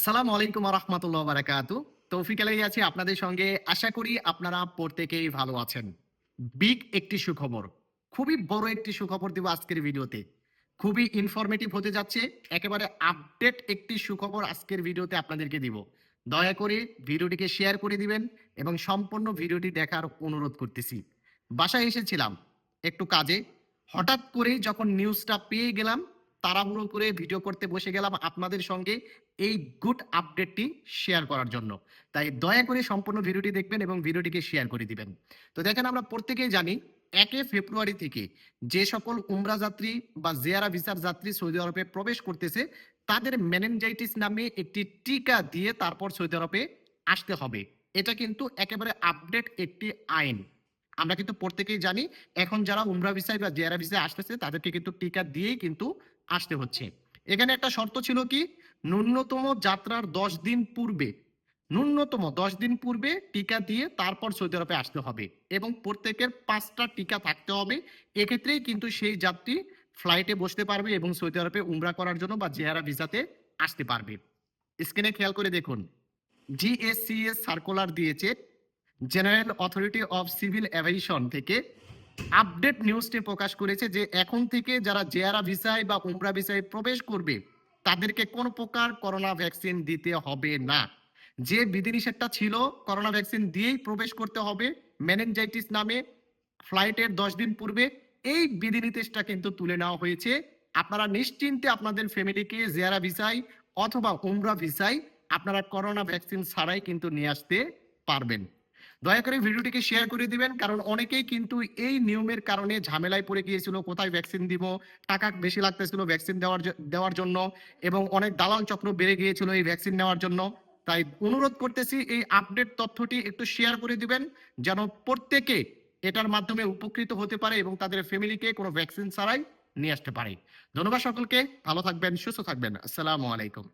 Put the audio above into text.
আসসালামু আলাইকুম রহমতুল্লাহ বারাকাতু তৌফিক আলাই আছি আপনাদের সঙ্গে। আশা করি আপনারা প্রত্যেকেই ভালো আছেন। বিগ একটি সুখবর, খুবই বড় একটি সুখবর দিব আজকের ভিডিওতে। খুবই ইনফরমেটিভ হতে যাচ্ছে। একেবারে আপডেট একটি সুখবর আজকের ভিডিওতে আপনাদেরকে দিব। দয়া করে ভিডিওটিকে শেয়ার করে দিবেন এবং সম্পূর্ণ ভিডিওটি দেখার অনুরোধ করতেছি। বাসায় এসেছিলাম একটু কাজে। হঠাৎ করে যখন নিউজটা পেয়ে গেলাম তাড়াহুড়ো করে ভিডিও করতে বসে গেলাম আপনাদের সঙ্গে এই গুড আপডেটটি শেয়ার করার জন্য। তাই দয়া করে সম্পূর্ণ ভিডিওটি দেখবেন এবং ভিডিওটিকে শেয়ার করে দিবেন। তো দেখেন আমরা প্রত্যেকেই জানি, একে ফেব্রুয়ারি থেকে যে সকল উমরা যাত্রী বা জিয়ারা ভিসার যাত্রী সৌদি আরবে প্রবেশ করতেছে, তাদের মেনেনজাইটিস নামে একটি টিকা দিয়ে তারপর সৌদি আরবে আসতে হবে। এটা কিন্তু একেবারে আপডেট একটি আইন। আমরা কিন্তু প্রত্যেকেই জানি, এখন যারা উমরা ভিসায় বা জিয়ারা ভিসায় আসতেছে, তাদেরকে কিন্তু টিকা দিয়েই কিন্তু আসতে হচ্ছে। এখানে একটা শর্ত ছিল কি? ন্যূনতম যাত্রার দশ দিন পূর্বে, ন্যূনতম দশ দিন পূর্বে টিকা দিয়ে তারপর সৌদি আরবে আসতে হবে এবং প্রত্যেকের পাঁচটা টিকা থাকতে হবে। এক্ষেত্রেই কিন্তু সেই যাত্রী ফ্লাইটে বসতে পারবে এবং সৌদি আরবে উমরা করার জন্য বা জেহারা ভিসাতে আসতে পারবে। স্ক্রিনে খেয়াল করে দেখুন জিএসসিএস সার্কুলার দিয়েছে General Authority of Civil Aviation থেকে আপডেট নিউজটি প্রকাশ করেছে যে এখন থেকে যারা জেয়ারা ভিসায় বা উমরা ভিসায় প্রবেশ করবে, তাদেরকে কোন প্রকার করোনা ভ্যাকসিন দিতে হবে না। যে বিধিনিষেধটা ছিল, করোনা ভ্যাকসিন দিয়েই প্রবেশ করতে হবে। মেনেনজাইটিস নামে ফ্লাইটের দশ দিন পূর্বে এই বিধিনির্দেশটা কিন্তু তুলে নেওয়া হয়েছে। আপনারা নিশ্চিন্তে আপনাদের ফ্যামিলিকে জেয়ারা ভিসায় অথবা উমরা ভিসায় আপনারা করোনা ভ্যাকসিন ছাড়াই কিন্তু নিয়ে আসতে পারবেন। দয়া করে ভিডিওটিকে শেয়ার করে দিবেন, কারণ অনেকেই কিন্তু এই নিয়মের কারণে ঝামেলায় পড়ে গিয়েছিল, কোথায় ভ্যাকসিন দিব, টাকা বেশি লাগতেছিল ভ্যাকসিন দেওয়ার দেওয়ার জন্য, এবং অনেক দালাল চক্র বেড়ে গিয়েছিল এই ভ্যাকসিন নেওয়ার জন্য। তাই অনুরোধ করতেছি, এই আপডেট তথ্যটি একটু শেয়ার করে দিবেন, যেন প্রত্যেকে এটার মাধ্যমে উপকৃত হতে পারে এবং তাদের ফ্যামিলিকে কোনো ভ্যাকসিন ছাড়াই নিয়ে আসতে পারে। ধন্যবাদ সকলকে, ভালো থাকবেন, সুস্থ থাকবেন, আসসালামু আলাইকুম।